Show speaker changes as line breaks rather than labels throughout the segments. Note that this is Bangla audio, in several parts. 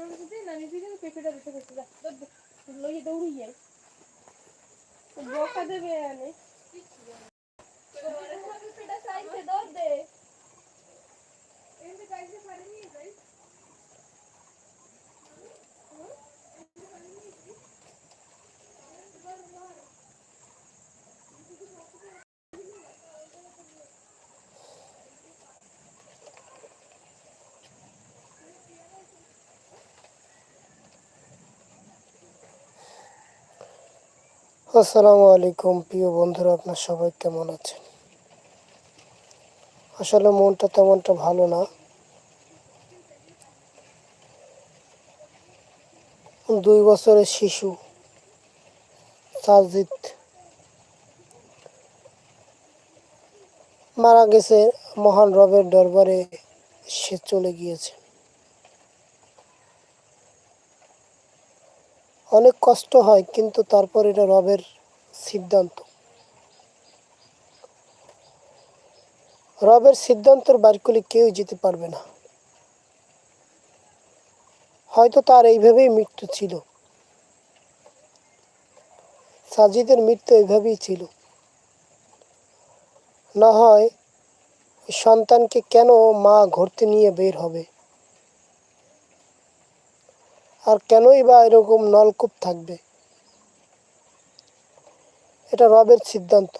মানুষ দিই না নিজে কিন্তু পেঁপেটা দিতে গেছে। লইয়ে দৌড়িয়ে বকা দেবে আনে
আসসালামু আলাইকুম, প্রিয় বন্ধুরা, আপনার সবাই কেমন আছেন? আসলে মনটা তেমনটা ভালো না। দুই বছরের শিশু সাজিদ মারা গেছে মহান রবের দরবারে, সে চলে গিয়েছে। অনেক কষ্ট হয়, কিন্তু তারপর এটা রবের সিদ্ধান্ত। রবের সিদ্ধান্তের বাড়িগুলি কেউ যেতে পারবে না। হয়তো তার এইভাবেই মৃত্যু ছিল। সাজিদের মৃত্যু এইভাবেই ছিল। না হয় সন্তানকে কেন মা ঘুরতে নিয়ে বের হবে? আর কেনই বা এরকম নলকূপ থাকবে? এটা রবের সিদ্ধান্ত।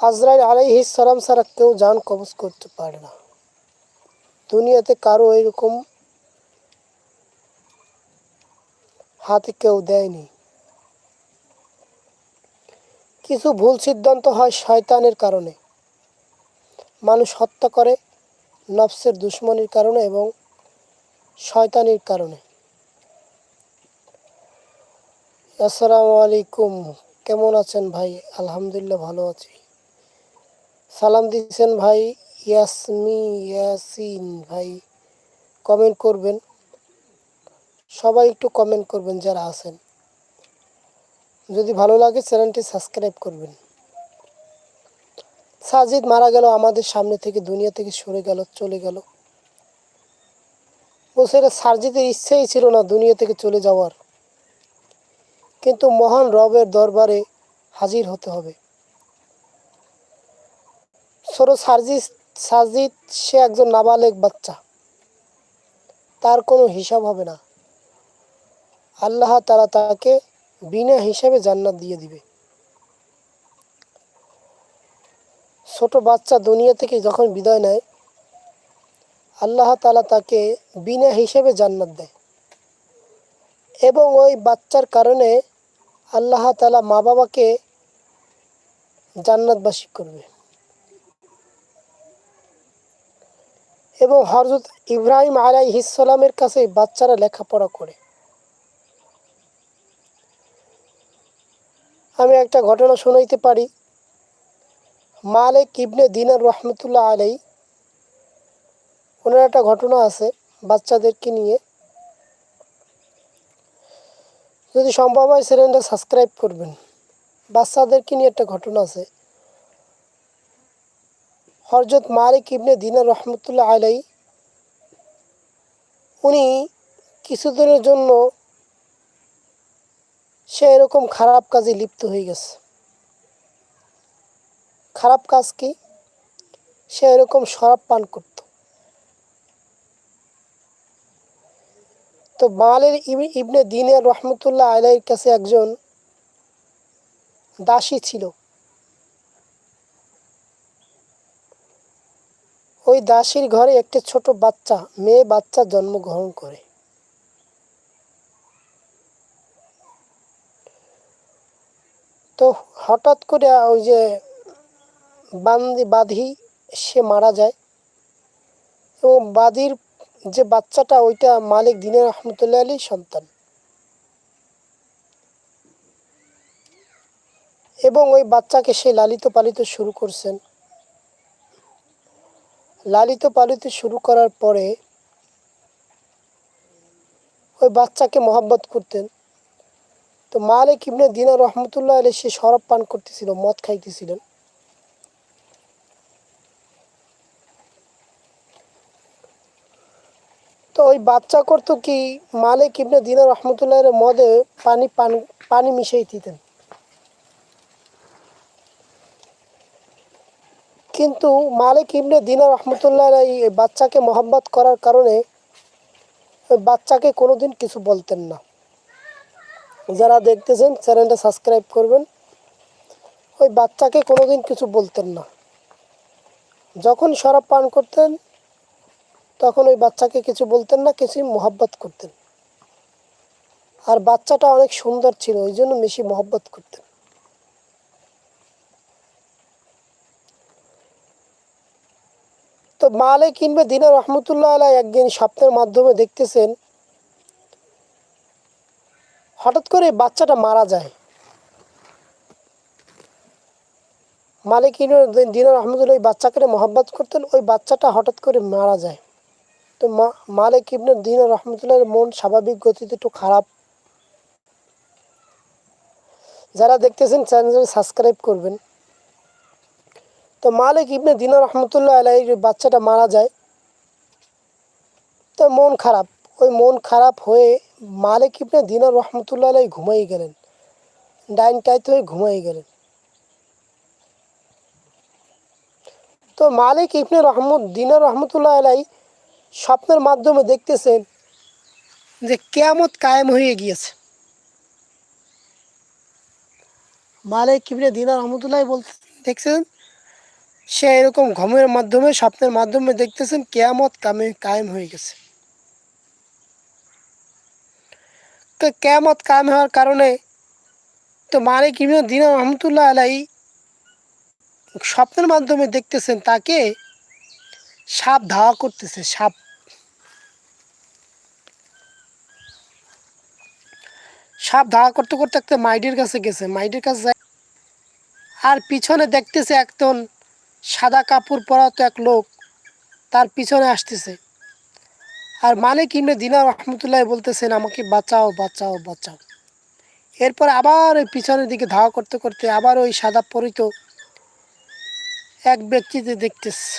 আজরাইল আলাইহিস সালাম ছাড়া কেউ যান কবজ করতে পারে না। দুনিয়াতে কারও এরকম হাতে কেউ দেয়নি। কিছু ভুল সিদ্ধান্ত হয় শয়তানের কারণে। মানুষ হত্যা করে নফসের দুশ্মনির কারণে এবং শয়তানির কারণে। আসসালামু আলাইকুম, কেমন আছেন ভাই? আলহামদুলিল্লাহ ভালো আছি। সালাম দিয়েছেন ভাই ইয়াসমি, ইয়াসিন ভাই, কমেন্ট করবেন। সবাই একটু কমেন্ট করবেন যারা আছেন। যদি ভালো লাগে চ্যানেলটি সাবস্ক্রাইব করবেন। সাজিদ মারা গেল, আমাদের সামনে থেকে দুনিয়া থেকে সরে গেল, চলে গেল। বলছে এটা সার্জিদের ইচ্ছেই ছিল না দুনিয়া থেকে চলে যাওয়ার। কিন্তু মহান রবের দরবারে হাজির হতে হবে। ছোট সার্জিদ সাজিদ সে একজন নাবালেক বাচ্চা। তার কোনো হিসাব হবে না। আল্লাহ তারা তাকে বিনা হিসাবে জান্নাত দিয়ে দিবে। ছোট বাচ্চা দুনিয়া থেকে যখন বিদায় নেয়, আল্লাহ তালা তাকে বিনা হিসেবে জান্নাত দেয়। এবং ওই বাচ্চার কারণে আল্লাহ তালা মা বাবাকে জান্নাতবাসী করবে। এবং হরজত ইব্রাহিম আলাই ইসলামের কাছে বাচ্চারা লেখাপড়া করে। আমি একটা ঘটনা শোনাইতে পারি। মালিক ইবনে দিনার রহমতুল্লাহ আলাই ওনার একটা ঘটনা আছে বাচ্চাদেরকে নিয়ে। যদি সম্ভব হয় চ্যানেলটা সাবস্ক্রাইব করবেন। বাচ্চাদেরকে নিয়ে একটা ঘটনা আছে। হরজত মালিক ইবনে দিনার রহমতুল্লাহ আলাই উনি কিছুদিনের জন্য সে এরকম খারাপ কাজে লিপ্ত হয়ে গেছে। খারাপ কাজ কি? সে এরকম শরাব পান করত। তো বাঙালির ইব- ইবনে দিনের রহমতুল্লাহ আলাইয়ের কাছে একজন দাসী ছিল। ওই দাসীর ঘরে একটি ছোট বাচ্চা, মেয়ে বাচ্চা জন্মগ্রহণ করে। তো হঠাৎ করে ওই যে বান্দি বাঁধি সে মারা যায়। এবং বাদির যে বাচ্চাটা, ওইটা মালিক দিনের রহমতুল্লাহ আলীর সন্তান। এবং ওই বাচ্চাকে সে লালিত পালিত শুরু করছেন। লালিত পালিত শুরু করার পরে ওই বাচ্চাকে মহব্বত করতেন। তো মালিক ইবনে দিনা রহমতুল্লাহ আলী সে শরাব পান করতেছিল, মদ খাইতেছিলেন। ওই বাচ্চা করতো কি মালিক ইবনে দিনার রহমতুল্লাহের মদে পানি পান, পানি মিশিয়ে দিতেন। কিন্তু মালিক ইবনে দিনার রহমতুল্লাহ এই বাচ্চাকে মোহাম্মত করার কারণে বাচ্চাকে কোনোদিন কিছু বলতেন না। যারা দেখতেছেন, চ্যানেলটা সাবস্ক্রাইব করবেন। ওই বাচ্চাকে কোনোদিন কিছু বলতেন না। যখন শরাব পান করতেন তখন ওই বাচ্চাকে কিছু বলতেন না কিছু মোহাব্বত করতেন। আর বাচ্চাটা অনেক সুন্দর ছিল, ওই জন্য বেশি মোহাব্বত করতেন। তো মালে কিনবে দিনা রহমতুল্লাহ আলাই একদিন স্বপ্নের মাধ্যমে দেখতেছেন, হঠাৎ করে বাচ্চাটা মারা যায়। মালিক দিনা রহমতুল্লাহ ওই বাচ্চাকে মহব্বত করতেন, ওই বাচ্চাটা হঠাৎ করে মারা যায়। তো মালিক ইবনে দিন রহমতুল্লাহের মন স্বাভাবিক গতিতে একটু খারাপ। যারা দেখতেছেন চ্যানেল সাবস্ক্রাইব করবেন। তো মালিক ইবনে দিন রহমতুল্লাহ আলাই বাচ্চাটা মারা যায়। তো মন খারাপ। ওই মন খারাপ হয়ে মালিক ইবনে দিনার রহমতুল্লাহ আলাই ঘুমাই গেলেন। ডাইন টাইতে হয়ে ঘুমাই গেলেন। তো মালিক ইবনে রহমত রহমতুল্লাহ আলাই স্বপ্নের মাধ্যমে দেখতেছেন যে কেয়ামত কায়েম হয়ে গিয়েছে। মালিক ইবনে দিনার রহমতুল্লাহ বলতে দেখছেন, সে এরকম ঘুমের মাধ্যমে, স্বপ্নের মাধ্যমে দেখতেছেন কেয়ামত কামে কায়েম হয়ে গেছে। তো কেয়ামত কায়েম হওয়ার কারণে তো মালিক ইবনে দিনার রহমতুল্লাহ আলাই স্বপ্নের মাধ্যমে দেখতেছেন তাকে সাপ ধাওয়া করতেছে, সাপ। সাপ ধাওয়া করতে করতে একটা মাইডের কাছে গেছে, মাইডের কাছে যায় আর পিছনে দেখতেছে একজন সাদা কাপড় পরা তো এক লোক, তার পিছনে আসতেছে। আর মালিক ইমনে দিনা রহমতুল্লাহ বলতেছেন, আমাকে বাঁচাও বাঁচাও বাঁচাও। এরপর আবার ওই পিছনের দিকে ধাওয়া করতে করতে আবার ওই সাদা পরিত এক ব্যক্তিতে দেখতেছে।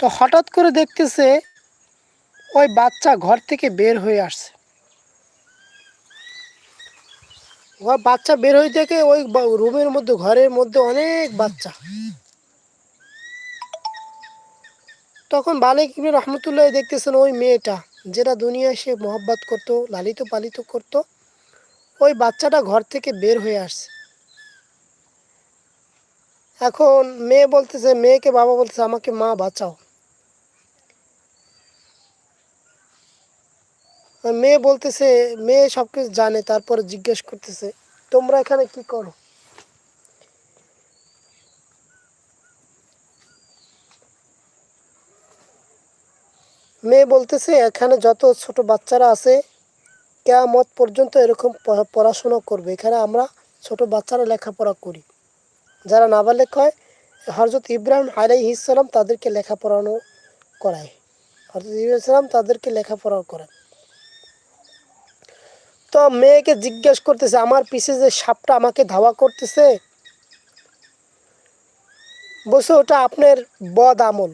তো হঠাৎ করে দেখতেছে ওই বাচ্চা ঘর থেকে বের হয়ে আসছে। বাচ্চা বের হয়ে থেকে ওই রুমের মধ্যে, ঘরের মধ্যে অনেক বাচ্চা। তখন বালিক ইবনে রহমতুল্লাহ দেখতেছেন ওই মেয়েটা, যেটা দুনিয়ায় সে মোহাব্বত করতো, লালিত পালিত করতো, ওই বাচ্চাটা ঘর থেকে বের হয়ে আসছে। এখন মেয়ে বলতেছে, মেয়েকে বাবা বলতেছে, আমাকে মা বাঁচাও। মেয়ে বলতেছে, মেয়ে সব কিছু জানে, তারপরে জিজ্ঞেস করতেছে, তোমরা এখানে কি করো? মেয়ে বলতেছে, এখানে যত ছোট বাচ্চারা আছে, কেয়ামত পর্যন্ত এরকম পড়াশোনা করবে। এখানে আমরা ছোট বাচ্চারা লেখাপড়া করি। যারা নাবালেক হয় হরজত ইব্রাহিম আলাই ইসলাম তাদেরকে লেখাপড়ানো করায়। হরজত ইব্রাহিম তাদেরকে লেখাপড়া করায়। তো মেয়েকে জিজ্ঞেস করতেছে, আমার পিছে যে সাপটা আমাকে ধাওয়া করতেছে? বলছে, ওটা আপনার বদ আমল।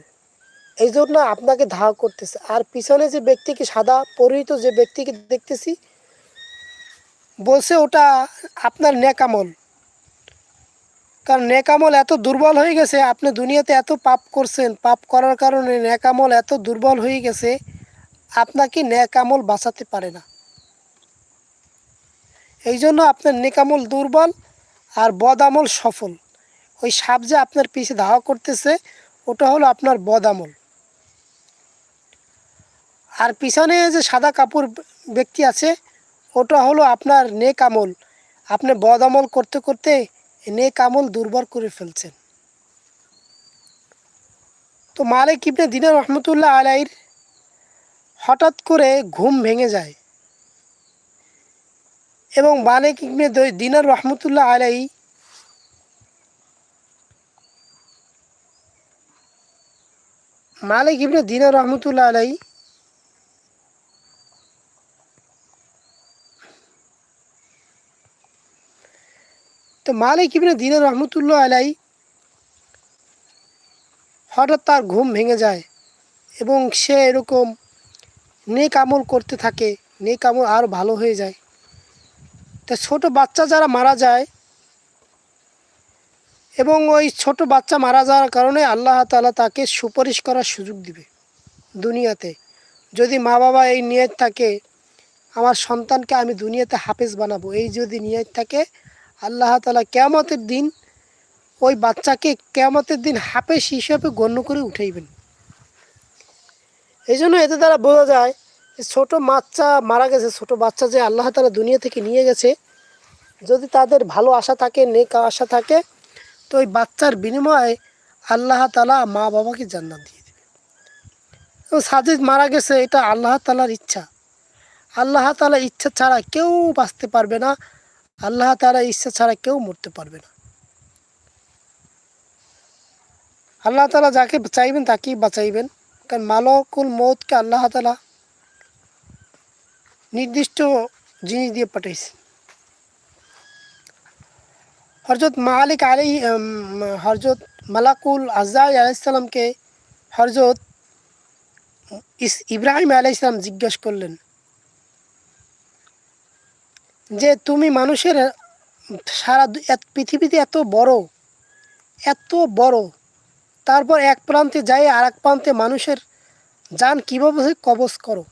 এই জন্য আপনাকে ধাওয়া করতেছে। আর পিছনে যে ব্যক্তিকে, সাদা পরিহিত যে ব্যক্তিকে দেখতেছি, বলছে, ওটা আপনার নেকামল কারণ নেকামল এত দুর্বল হয়ে গেছে, আপনি দুনিয়াতে এত পাপ করছেন, পাপ করার কারণে নেকামল এত দুর্বল হয়ে গেছে, আপনাকে নেকামল বাঁচাতে পারে না। এই জন্য আপনার নেকামল দুর্বল আর বদামল সফল। ওই সাপ যে আপনার পিছে ধাওয়া করতেছে, ওটা হলো আপনার বদামল আর পিছনে যে সাদা কাপড় ব্যক্তি আছে, ওটা হলো আপনার নেক আমল। আপনি বদ আমল করতে করতে নেক আমল দুর্বল করে ফেলছেন। তো মালিক ইবনে দিনের রহমতুল্লাহ আলাইর হঠাৎ করে ঘুম ভেঙে যায়। এবং মালিক ইবনে দিনার রহমতুল্লাহ আলাই মালিক ইবনে দিনার রহমতুল্লাহ আলাই তো মালিক ইবনে দিনের রহমতুল্লাহ আলাই হঠাৎ তার ঘুম ভেঙে যায় এবং সে এরকম নেক আমল করতে থাকে, নেক আমল আরও ভালো হয়ে যায়। তা ছোট বাচ্চা যারা মারা যায় এবং ওই ছোট বাচ্চা মারা যাওয়ার কারণে আল্লাহ তালা তাকে সুপারিশ করার সুযোগ দিবে দুনিয়াতে। যদি মা বাবা এই নিয়ত থাকে, আমার সন্তানকে আমি দুনিয়াতে হাফেজ বানাবো, এই যদি নিয়ত থাকে, আল্লাহ তালা কেয়ামতের দিন ওই বাচ্চাকে কেয়ামতের দিন হাফেজ হিসাবে গণ্য করে উঠাইবেন। এই জন্য এতে দ্বারা বোঝা যায় ছোটো বাচ্চা মারা গেছে, ছোট বাচ্চা যে আল্লাহ তালা দুনিয়া থেকে নিয়ে গেছে, যদি তাদের ভালো আশা থাকে, নেক আশা থাকে, তো ওই বাচ্চার বিনিময়ে আল্লাহ তালা মা বাবাকে জান্নাত দিয়ে দেবে। সাজিদ মারা গেছে, এটা আল্লাহ তালার ইচ্ছা। আল্লাহ তালা ইচ্ছা ছাড়া কেউ বাঁচতে পারবে না, আল্লাহ তালা ইচ্ছা ছাড়া কেউ মরতে পারবে না। আল্লাহ তালা যাকে চাইবেন তাকেই বাঁচাইবেন, কারণ মালকুল মৌতকে আল্লাহ তালা নির্দিষ্ট জিনিস দিয়ে পাঠাইছে। হরজত মালিক আলী হরজত মালাকুল আজাই আলাইসালামকে হরজত ইস, ইব্রাহিম আলাইসালাম জিজ্ঞাসা করলেন যে, তুমি মানুষের সারা পৃথিবীতে এত বড় এত বড়, তারপর এক প্রান্তে যাই আর এক প্রান্তে মানুষের যান কীভাবে কবজ করো?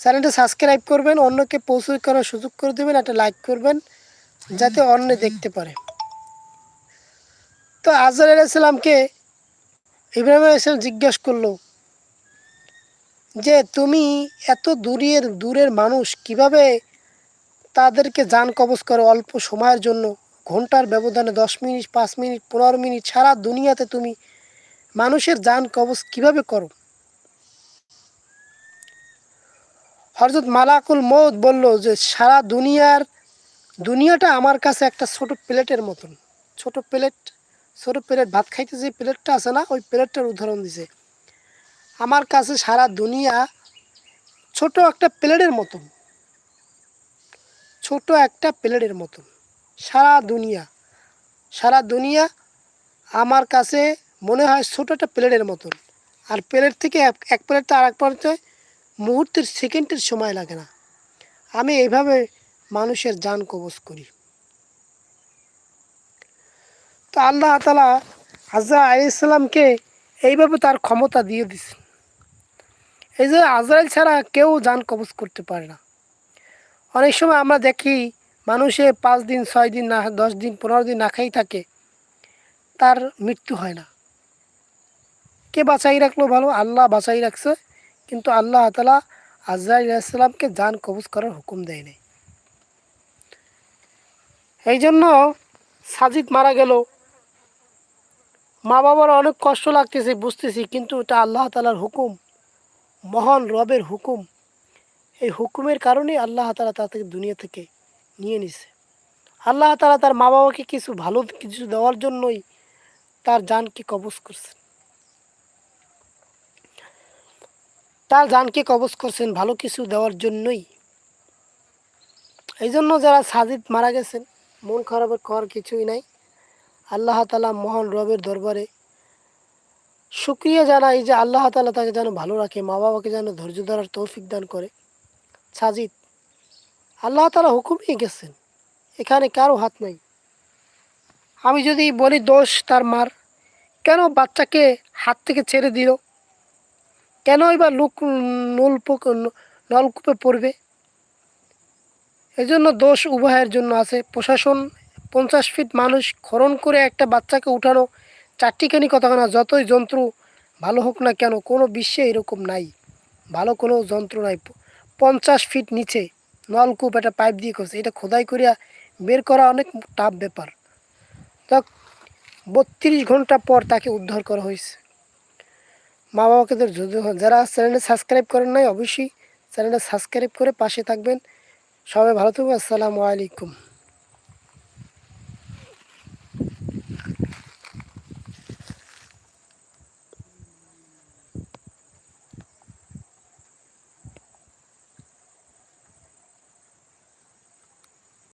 চ্যানেলটা সাবস্ক্রাইব করবেন, অন্যকে পৌঁছে করার সুযোগ করে দেবেন, একটা লাইক করবেন, যাতে অন্য দেখতে পারে। তো আজর আলাইসাল্লামকে ইব্রাহিম আলাইসালাম জিজ্ঞাসা করল যে, তুমি এত দূরের দূরের মানুষ, কীভাবে তাদেরকে যান কবজ করো অল্প সময়ের জন্য? ঘণ্টার ব্যবধানে দশ মিনিট, পাঁচ মিনিট, পনেরো মিনিট সারা দুনিয়াতে তুমি মানুষের যান কবজ কীভাবে করো? হরজত মালাকুল মৌদ বলল যে, সারা দুনিয়ার, দুনিয়াটা আমার কাছে একটা ছোট প্লেটের মতন। ছোট প্লেট ছোট প্লেট, ভাত খাইতে যে প্লেটটা আছে না, ওই প্লেটটার উদাহরণ দিছে। আমার কাছে সারা দুনিয়া ছোট একটা প্লেটের মতন। ছোট একটা প্লেটের মতন। সারা দুনিয়া সারা দুনিয়া আমার কাছে মনে হয় ছোট একটা প্লেটের মতন। আর প্লেট থেকে এক প্লেট আর এক প্লেটে মুহূর্তের, সেকেন্ডের সময় লাগে না। আমি এইভাবে মানুষের যান কবজ করি। তো আল্লাহ তালা আজরা আলাইসাল্লামকে এইভাবে তার ক্ষমতা দিয়ে দিছেন এই যে আজরাইল ছাড়া কেউ যান কবজ করতে পারে না। অনেক সময় আমরা দেখি মানুষে পাঁচ দিন, ছয় দিন না, দশ দিন, পনেরো দিন না খাই থাকে, তার মৃত্যু হয় না। কে বাঁচাই রাখল ভালো? আল্লাহ বাঁচাই রাখছে। কিন্তু আল্লাহ তালা আজরাইসাল্লামকে যান কবজ করার হুকুম দেয় নাই। এই জন্য সাজিদ মারা গেল। মা বাবার অনেক কষ্ট লাগতেছে, বুঝতেছি, কিন্তু এটা আল্লাহ তালার হুকুম, মহান রবের হুকুম। এই হুকুমের কারণেই আল্লাহ তালা তাকে দুনিয়া থেকে নিয়ে নিছে। আল্লাহ তালা তার মা বাবাকে কিছু ভালো কিছু দেওয়ার জন্যই তার জানকে কবজ করছেন। তার জানকে কবজ করছেন ভালো কিছু দেওয়ার জন্যই। এই জন্য যারা সাজিদ মারা গেছেন, মন খারাপের করার কিছুই নাই। আল্লাহ তালা মহান রবের দরবারে শুক্রিয়া জানাই যে আল্লাহ তালা তাকে যেন ভালো রাখে মা বাবাকে যেন ধৈর্য ধরার তৌফিক দান করে। সাজিদ, আল্লাহ তালা হুকুমই গেছেন, এখানে কারও হাত নাই। আমি যদি বলি দোষ তার মার, কেন বাচ্চাকে হাত থেকে ছেড়ে দিল? কেনই বা লুক নলপুক নলকূপে পড়বে? এই জন্য দোষ উভয়ের জন্য আছে। প্রশাসন পঞ্চাশ ফিট মানুষ খরণ করে একটা বাচ্চাকে উঠানো চারটিখানি কথা না যতই যন্ত্র ভালো হোক না কেন, কোনো বিশ্বে এরকম নাই। ভালো কোনো যন্ত্র নাই। পঞ্চাশ ফিট নিচে নলকূপ একটা পাইপ দিয়ে করছে। এটা খোদাই করিয়া বের করা অনেক টাফ ব্যাপার। তা বত্রিশ ঘণ্টা পর তাকে উদ্ধার করা হয়েছে। মা বাবাকে যারা চ্যানেলটা সাবস্ক্রাইব করেন নাই, অবশ্যই চ্যানেলটা সাবস্ক্রাইব করে পাশে থাকবেন। সবাই ভালো থাকবেন। আসসালামু আলাইকুম।